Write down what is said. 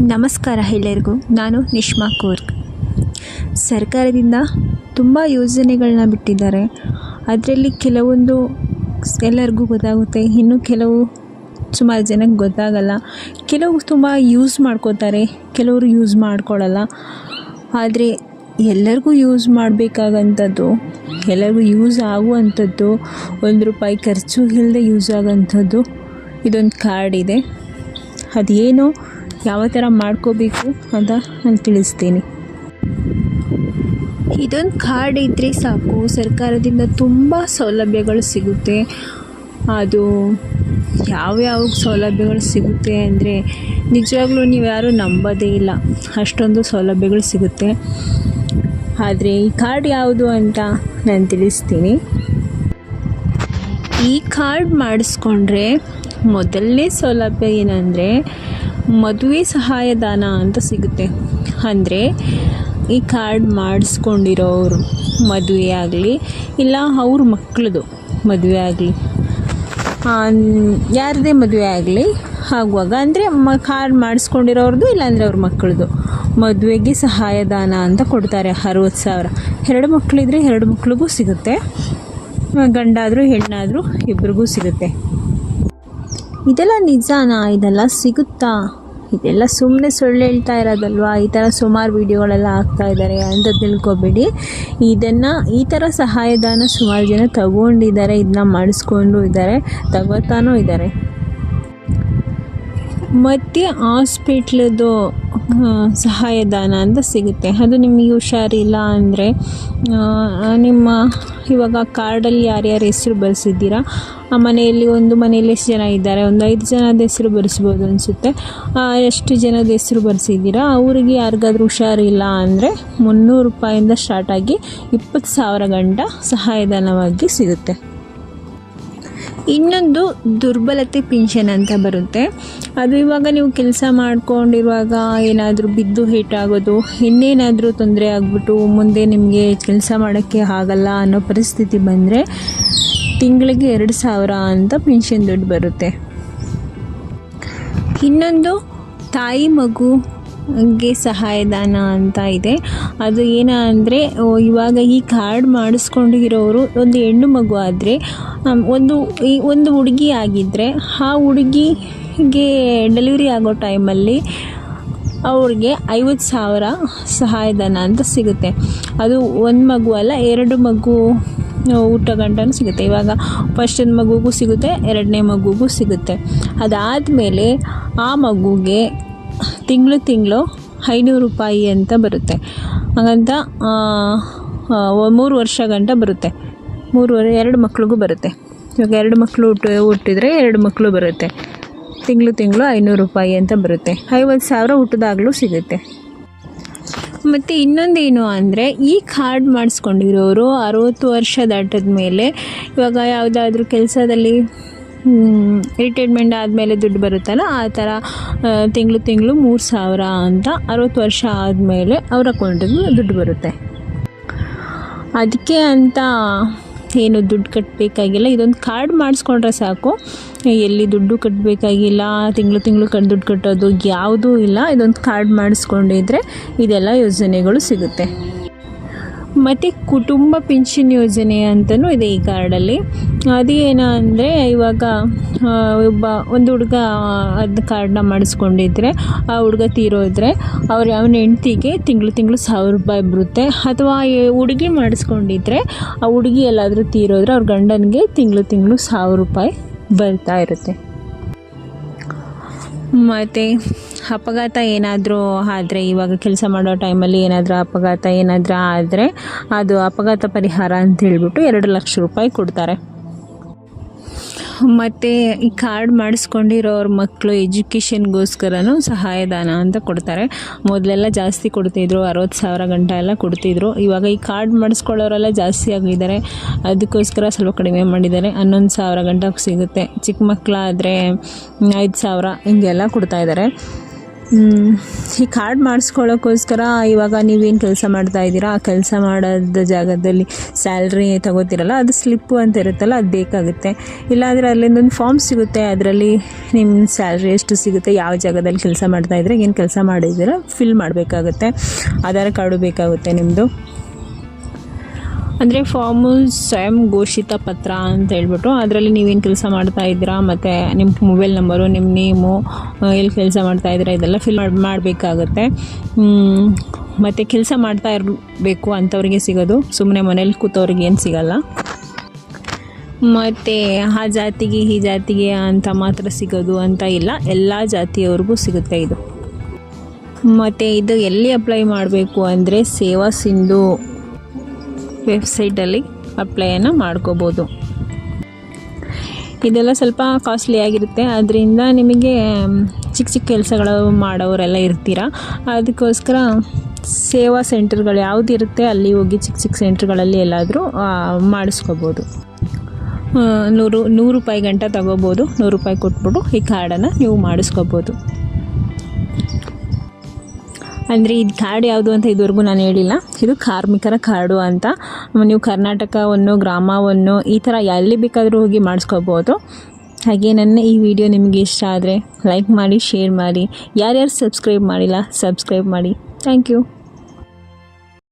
ನಮಸ್ಕಾರ ಎಲ್ಲರಿಗೂ ನಾನು ನಿಶ್ಮಾ ಕೂರ್ಗ್ ಸರ್ಕಾರದಿಂದ ತುಂಬ ಯೋಜನೆಗಳನ್ನ ಬಿಟ್ಟಿದ್ದಾರೆ. ಅದರಲ್ಲಿ ಕೆಲವೊಂದು ಎಲ್ಲರಿಗೂ ಗೊತ್ತಾಗುತ್ತೆ. ಇನ್ನು ಕೆಲವು ಸುಮಾರು ಜನಕ್ಕೆ ಗೊತ್ತಾಗಲ್ಲ. ಕೆಲವು ತುಂಬ ಯೂಸ್ ಮಾಡ್ಕೋತಾರೆ. ಕೆಲವರು ಯೂಸ್ ಮಾಡ್ಕೊಳ್ಳಲ್ಲ ಆದರೆ ಎಲ್ಲರಿಗೂ ಯೂಸ್ ಮಾಡಬೇಕಾಗಂಥದ್ದು, ಎಲ್ಲರಿಗೂ ಯೂಸ್ ಆಗುವಂಥದ್ದು, ಒಂದು ರೂಪಾಯಿ ಖರ್ಚು ಇಲ್ಲದೆ ಯೂಸ್ ಆಗೋಂಥದ್ದು, ಇದೊಂದು ಕಾರ್ಡ್ ಇದೆ. ಅದೇನು ಯಾವ ಥರ ಮಾಡ್ಕೋಬೇಕು ಅಂತ ನಾನು ತಿಳಿಸ್ತೀನಿ. ಇದೊಂದು ಕಾರ್ಡ್ ಇದ್ದರೆ ಸಾಕು. ಸರ್ಕಾರದಿಂದ ತುಂಬ ಸೌಲಭ್ಯಗಳು ಸಿಗುತ್ತೆ. ಅದು ಯಾವ್ಯಾವ ಸೌಲಭ್ಯಗಳು ಸಿಗುತ್ತೆ ಅಂದರೆ ನಿಜವಾಗ್ಲೂ ನೀವು ಯಾರೂ ನಂಬೋದೇ ಇಲ್ಲ. ಅಷ್ಟೊಂದು ಸೌಲಭ್ಯಗಳು ಸಿಗುತ್ತೆ. ಆದರೆ ಈ ಕಾರ್ಡ್ ಯಾವುದು ಅಂತ ನಾನು ತಿಳಿಸ್ತೀನಿ. ಈ ಕಾರ್ಡ್ ಮಾಡಿಸ್ಕೊಂಡ್ರೆ ಮೊದಲನೇ ಸೌಲಭ್ಯ ಏನಂದರೆ ಮದುವೆ ಸಹಾಯಧನ ಅಂತ ಸಿಗುತ್ತೆ. ಅಂದರೆ ಈ ಕಾರ್ಡ್ ಮಾಡಿಸ್ಕೊಂಡಿರೋರು ಮದುವೆ ಆಗಲಿ, ಇಲ್ಲ ಅವ್ರ ಮಕ್ಕಳದು ಮದುವೆ ಆಗಲಿ. ಯಾರದೇ ಮದುವೆ ಆಗಲಿ, ಆಗುವಾಗ, ಅಂದರೆ ಮ ಕಾರ್ಡ್ ಮಾಡಿಸ್ಕೊಂಡಿರೋರ್ದು, ಇಲ್ಲಾಂದರೆ ಅವ್ರ ಮಕ್ಕಳದು ಮದುವೆಗೆ ಸಹಾಯಧನ ಅಂತ ಕೊಡ್ತಾರೆ ಅರುವತ್ತು ಸಾವಿರ. ಎರಡು ಮಕ್ಕಳಿದ್ರೆ ಎರಡು ಮಕ್ಳಿಗೂ ಸಿಗುತ್ತೆ. ಗಂಡಾದರೂ, ಹೆಣ್ಣಾದರೂ ಇಬ್ರಿಗೂ ಸಿಗುತ್ತೆ. ಇದೆಲ್ಲ ನಿಜಾನಾ? ಇದೆಲ್ಲ ಸಿಗುತ್ತಾ? ಇದೆಲ್ಲ ಸುಮ್ಮನೆ ಸುಳ್ಳು ಹೇಳ್ತಾ ಇರೋದಲ್ವಾ? ಈ ಥರ ಸುಮಾರು ವೀಡಿಯೋಗಳೆಲ್ಲ ಆಗ್ತಾ ಇದ್ದಾರೆ ಅಂತ ತಿಳ್ಕೊಬೇಡಿ. ಇದನ್ನು ಈ ಥರ ಸಹಾಯಧನ ಸುಮಾರು ಜನ ತಗೊಂಡಿದ್ದಾರೆ, ಇದನ್ನ ಮಾಡಿಸ್ಕೊಂಡು ಇದ್ದಾರೆ, ತಗೋತಾನೂ ಇದ್ದಾರೆ. ಮತ್ತು ಹಾಸ್ಪಿಟ್ಲದು ಸಹಾಯಧನ ಅಂತ ಸಿಗುತ್ತೆ. ಅದು ನಿಮಗೆ ಹುಷಾರಿಲ್ಲ ಅಂದರೆ ನಿಮ್ಮ ಇವಾಗ ಕಾರ್ಡಲ್ಲಿ ಯಾರ್ಯಾರ ಹೆಸರು ಬರೆಸಿದ್ದೀರಾ? ಆ ಮನೆಯಲ್ಲಿ ಒಂದು ಮನೆಯಲ್ಲಿ ಎಷ್ಟು ಜನ ಇದ್ದಾರೆ? ಒಂದು ಐದು ಜನದ ಹೆಸರು ಬರೆಸ್ಬೋದು ಅನಿಸುತ್ತೆ. ಎಷ್ಟು ಜನದ ಹೆಸರು ಬರೆಸಿದ್ದೀರಾ? ಅವರಿಗೆ ಯಾರಿಗಾದ್ರೂ ಹುಷಾರಿಲ್ಲ ಅಂದರೆ ಮುನ್ನೂರು ರೂಪಾಯಿಂದ ಸ್ಟಾರ್ಟಾಗಿ ಇಪ್ಪತ್ತು ಸಾವಿರ ಗಂಟ ಸಹಾಯಧನವಾಗಿ ಸಿಗುತ್ತೆ. ಇನ್ನೊಂದು ದುರ್ಬಲತೆ ಪಿಂಚನ್ ಅಂತ ಬರುತ್ತೆ. ಅದು ಇವಾಗ ನೀವು ಕೆಲಸ ಮಾಡ್ಕೊಂಡಿರುವಾಗ ಏನಾದರೂ ಬಿದ್ದು ಹೇಟಾಗೋದು ಇನ್ನೇನಾದರೂ ತೊಂದರೆ ಆಗಿಬಿಟ್ಟು ಮುಂದೆ ನಿಮಗೆ ಕೆಲಸ ಮಾಡೋಕ್ಕೆ ಆಗಲ್ಲ ಅನ್ನೋ ಪರಿಸ್ಥಿತಿ ಬಂದರೆ ತಿಂಗಳಿಗೆ ಎರಡು ಸಾವಿರ ಅಂತ ಪಿಂಚನ್ ದುಡ್ಡು ಬರುತ್ತೆ. ಇನ್ನೊಂದು ತಾಯಿ ಮಗು ಗೆ ಸಹಾಯಧನ ಅಂತ ಇದೆ. ಅದು ಏನ ಅಂದರೆ ಇವಾಗ ಈ ಕಾರ್ಡ್ ಮಾಡಿಸ್ಕೊಂಡಿರೋರು ಒಂದು ಹೆಣ್ಣು ಮಗು ಆದರೆ ಒಂದು, ಈ ಒಂದು ಹುಡುಗಿ ಆಗಿದ್ದರೆ ಆ ಹುಡುಗಿಗೆ ಡೆಲಿವರಿ ಆಗೋ ಟೈಮಲ್ಲಿ ಅವ್ರಿಗೆ ಐವತ್ತು ಸಾವಿರ ಸಹಾಯಧನ ಅಂತ ಸಿಗುತ್ತೆ. ಅದು ಒಂದು ಮಗು ಅಲ್ಲ, ಎರಡು ಮಗು ಊಟ ಗಂಟನೂ ಸಿಗುತ್ತೆ. ಇವಾಗ ಫಸ್ಟಿನ ಮಗುಗೂ ಸಿಗುತ್ತೆ, ಎರಡನೇ ಮಗುಗೂ ಸಿಗುತ್ತೆ. ಅದಾದಮೇಲೆ ಆ ಮಗುಗೆ ತಿಂಗಳು ತಿಂಗಳು ಐನೂರು ರೂಪಾಯಿ ಅಂತ ಬರುತ್ತೆ. ಹಾಗಂತ ಮೂರು ವರ್ಷ ಗಂಟ ಬರುತ್ತೆ. ಮೂರುವರೆ ಎರಡು ಮಕ್ಳಿಗೂ ಬರುತ್ತೆ. ಇವಾಗ ಎರಡು ಮಕ್ಕಳು ಹುಟ್ಟು, ಹುಟ್ಟಿದರೆ ಎರಡು ಮಕ್ಕಳು ಬರುತ್ತೆ. ತಿಂಗಳು ತಿಂಗಳು ಐನೂರು ರೂಪಾಯಿ ಅಂತ ಬರುತ್ತೆ. ಐವತ್ತು ಸಾವಿರ ಹುಟ್ಟಿದಾಗಲೂ ಸಿಗುತ್ತೆ. ಮತ್ತು ಇನ್ನೊಂದೇನು ಅಂದರೆ, ಈ ಕಾರ್ಡ್ ಮಾಡಿಸ್ಕೊಂಡಿರೋರು ಅರುವತ್ತು ವರ್ಷ ದಾಟದ ಮೇಲೆ ಇವಾಗ ಯಾವುದಾದ್ರೂ ಕೆಲಸದಲ್ಲಿ ರಿಟೈರ್ಮೆಂಟ್ ಆದಮೇಲೆ ದುಡ್ಡು ಬರುತ್ತಲ್ಲ, ಆ ಥರ ತಿಂಗಳು ತಿಂಗಳು ಮೂರು ಸಾವಿರ ಅಂತ ಅರವತ್ತು ವರ್ಷ ಆದಮೇಲೆ ಅವ್ರ ಅಕೌಂಟಿಗೆ ದುಡ್ಡು ಬರುತ್ತೆ. ಅದಕ್ಕೆ ಅಂತ ಏನು ದುಡ್ಡು ಕಟ್ಟಬೇಕಾಗಿಲ್ಲ ಇದೊಂದು ಕಾರ್ಡ್ ಮಾಡಿಸ್ಕೊಂಡ್ರೆ ಸಾಕು. ಎಲ್ಲಿ ದುಡ್ಡು ಕಟ್ಟಬೇಕಾಗಿಲ್ಲ ತಿಂಗಳು ತಿಂಗಳು ಕಟ್, ದುಡ್ಡು ಕಟ್ಟೋದು ಯಾವುದೂ ಇಲ್ಲ, ಇದೊಂದು ಕಾರ್ಡ್ ಮಾಡಿಸ್ಕೊಂಡಿದ್ರೆ ಇದೆಲ್ಲ ಯೋಜನೆಗಳು ಸಿಗುತ್ತೆ. ಮತ್ತು ಕುಟುಂಬ ಪಿಂಚಣಿ ಯೋಜನೆ ಅಂತಲೂ ಇದೆ ಈ ಕಾರ್ಡಲ್ಲಿ. ಅದು ಏನಂದರೆ ಅಂದರೆ ಇವಾಗ ಒಬ್ಬ, ಒಂದು ಹುಡುಗ ಅದು ಕಾರ್ಡನ್ನ ಮಾಡಿಸ್ಕೊಂಡಿದ್ರೆ, ಆ ಹುಡುಗ ತೀರೋದ್ರೆ ಅವ್ರ ಅವನ ಹೆಂಡ್ತಿಗೆ ತಿಂಗಳು ತಿಂಗಳು ಸಾವಿರ ರೂಪಾಯಿ ಬರುತ್ತೆ. ಅಥವಾ ಹುಡುಗಿ ಮಾಡಿಸ್ಕೊಂಡಿದ್ರೆ, ಆ ಹುಡುಗಿ ಎಲ್ಲಾದರೂ ತೀರೋದ್ರೆ ಅವ್ರ ಗಂಡನಿಗೆ ತಿಂಗಳು ತಿಂಗಳು ಸಾವಿರ ರೂಪಾಯಿ ಬರ್ತಾ ಇರುತ್ತೆ. ಮತ್ತು ಅಪಘಾತ ಏನಾದರೂ ಆದರೆ ಇವಾಗ ಕೆಲಸ ಮಾಡೋ ಟೈಮಲ್ಲಿ ಏನಾದರೂ ಅಪಘಾತ ಏನಾದರೂ ಆದರೆ ಅದು ಅಪಘಾತ ಪರಿಹಾರ ಅಂತ ಹೇಳಿಬಿಟ್ಟು ಎರಡು ಲಕ್ಷ ರೂಪಾಯಿ ಕೊಡ್ತಾರೆ. ಮತ್ತು ಈ ಕಾರ್ಡ್ ಮಾಡಿಸ್ಕೊಂಡಿರೋರ ಮಕ್ಕಳು ಎಜುಕೇಷನ್ಗೋಸ್ಕರನೂ ಸಹಾಯಧನ ಅಂತ ಕೊಡ್ತಾರೆ. ಮೊದಲೆಲ್ಲ ಜಾಸ್ತಿ ಕೊಡ್ತಿದ್ರು ಅರವತ್ತು ಸಾವಿರ ಗಂಟೆ ಎಲ್ಲ ಕೊಡ್ತಿದ್ರು. ಇವಾಗ ಈ ಕಾರ್ಡ್ ಮಾಡಿಸ್ಕೊಳ್ಳೋರೆಲ್ಲ ಜಾಸ್ತಿ ಆಗಿದ್ದಾರೆ. ಅದಕ್ಕೋಸ್ಕರ ಸ್ವಲ್ಪ ಕಡಿಮೆ ಮಾಡಿದ್ದಾರೆ. ಹನ್ನೊಂದು ಸಾವಿರ ಗಂಟೆ ಸಿಗುತ್ತೆ. ಚಿಕ್ಕ ಮಕ್ಕಳಾದರೆ ಐದು ಸಾವಿರ ಹಿಂಗೆಲ್ಲ ಕೊಡ್ತಾ ಇದ್ದಾರೆ. ಹ್ಮ್, ಈ ಕಾರ್ಡ್ ಮಾಡಿಸ್ಕೊಳ್ಳೋಕ್ಕೋಸ್ಕರ ಇವಾಗ ನೀವೇನು ಕೆಲಸ ಮಾಡ್ತಾ ಇದ್ದೀರಾ? ಆ ಕೆಲಸ ಮಾಡೋದ ಜಾಗದಲ್ಲಿ ಸ್ಯಾಲ್ರಿ ತಗೋತೀರಲ್ಲ, ಅದು ಸ್ಲಿಪ್ಪು ಅಂತ ಇರುತ್ತಲ್ಲ, ಅದು ಬೇಕಾಗುತ್ತೆ. ಇಲ್ಲಾಂದರೆ ಅಲ್ಲಿಂದ ಒಂದು ಫಾರ್ಮ್ ಸಿಗುತ್ತೆ, ಅದರಲ್ಲಿ ನಿಮ್ಮ ಸ್ಯಾಲ್ರಿ ಎಷ್ಟು ಸಿಗುತ್ತೆ, ಯಾವ ಜಾಗದಲ್ಲಿ ಕೆಲಸ ಮಾಡ್ತಾ ಇದ್ರೆ, ಏನು ಕೆಲಸ ಮಾಡಿದ್ದೀರಾ ಫಿಲ್ ಮಾಡಬೇಕಾಗುತ್ತೆ. ಆಧಾರ್ ಕಾರ್ಡು ಬೇಕಾಗುತ್ತೆ ನಿಮ್ಮದು ಅಂದರೆ ಫಾರ್ಮು ಸ್ವಯಂ ಘೋಷಿತ ಪತ್ರ ಅಂತ ಹೇಳ್ಬಿಟ್ಟು ಅದರಲ್ಲಿ ನೀವೇನು ಕೆಲಸ ಮಾಡ್ತಾ ಇದ್ದೀರಾ? ಮತ್ತು ನಿಮ್ಮ ಮೊಬೈಲ್ ನಂಬರು ನಿಮ್ಮ ನೇಮು ಎಲ್ಲಿ ಕೆಲಸ ಮಾಡ್ತಾ ಇದ್ದೀರಾ? ಇದೆಲ್ಲ ಫಿಲ್ ಮಾಡಿ, ಮಾಡಬೇಕಾಗತ್ತೆ. ಮತ್ತು ಕೆಲಸ ಮಾಡ್ತಾ ಇರಬೇಕು ಅಂಥವ್ರಿಗೆ ಸಿಗೋದು. ಸುಮ್ಮನೆ ಮನೇಲಿ ಕೂತವ್ರಿಗೆ ಏನು ಸಿಗಲ್ಲ. ಮತ್ತು ಆ ಜಾತಿಗೆ, ಈ ಜಾತಿಗೆ ಅಂತ ಮಾತ್ರ ಸಿಗೋದು ಅಂತ ಇಲ್ಲ. ಎಲ್ಲ ಜಾತಿಯವ್ರಿಗೂ ಸಿಗುತ್ತೆ ಇದು. ಮತ್ತು ಇದು ಎಲ್ಲಿ ಅಪ್ಲೈ ಮಾಡಬೇಕು ಅಂದರೆ ಸೇವಾ ಸಿಂಧು ವೆಬ್ಸೈಟಲ್ಲಿ ಅಪ್ಲೈಯನ್ನು ಮಾಡ್ಕೋಬೋದು. ಇದೆಲ್ಲ ಸ್ವಲ್ಪ ಕಾಸ್ಟ್ಲಿ ಆಗಿರುತ್ತೆ. ಅದರಿಂದ ನಿಮಗೆ ಚಿಕ್ಕ ಚಿಕ್ಕ ಕೆಲಸಗಳು ಮಾಡೋರೆಲ್ಲ ಇರ್ತೀರ. ಅದಕ್ಕೋಸ್ಕರ ಸೇವಾ ಸೆಂಟರ್ಗಳು ಯಾವುದು ಇರುತ್ತೆ ಅಲ್ಲಿ ಹೋಗಿ ಚಿಕ್ಕ ಚಿಕ್ಕ ಸೆಂಟ್ರ್ಗಳಲ್ಲಿ ಎಲ್ಲಾದರೂ ಮಾಡಿಸ್ಕೋಬೋದು. ನೂರು ನೂರು ರೂಪಾಯಿ ಗಂಟ ತಗೋಬೋದು. ನೂರು ರೂಪಾಯಿ ಕೊಟ್ಬಿಟ್ಟು ಈ ಕಾರ್ಡನ್ನು ನೀವು ಮಾಡಿಸ್ಕೋಬೋದು. ಅಂದರೆ ಇದು ಕಾರ್ಡ್ ಯಾವುದು ಅಂತ ಇದುವರೆಗೂ ನಾನು ಹೇಳಿಲ್ಲ. ಇದು ಕಾರ್ಮಿಕರ ಕಾರ್ಡು ಅಂತ. ನೀವು ಕರ್ನಾಟಕವನ್ನು, ಗ್ರಾಮವನ್ನು ಈ ಥರ ಎಲ್ಲಿ ಬೇಕಾದರೂ ಹೋಗಿ ಮಾಡಿಸ್ಕೋಬೋದು. ಹಾಗೆ ನನ್ನ ಈ ವಿಡಿಯೋ ನಿಮಗೆ ಇಷ್ಟ ಆದರೆ ಲೈಕ್ ಮಾಡಿ ಶೇರ್ ಮಾಡಿ. ಯಾರ್ಯಾರು ಸಬ್ಸ್ಕ್ರೈಬ್ ಮಾಡಿಲ್ಲ ಸಬ್ಸ್ಕ್ರೈಬ್ ಮಾಡಿ. Thank you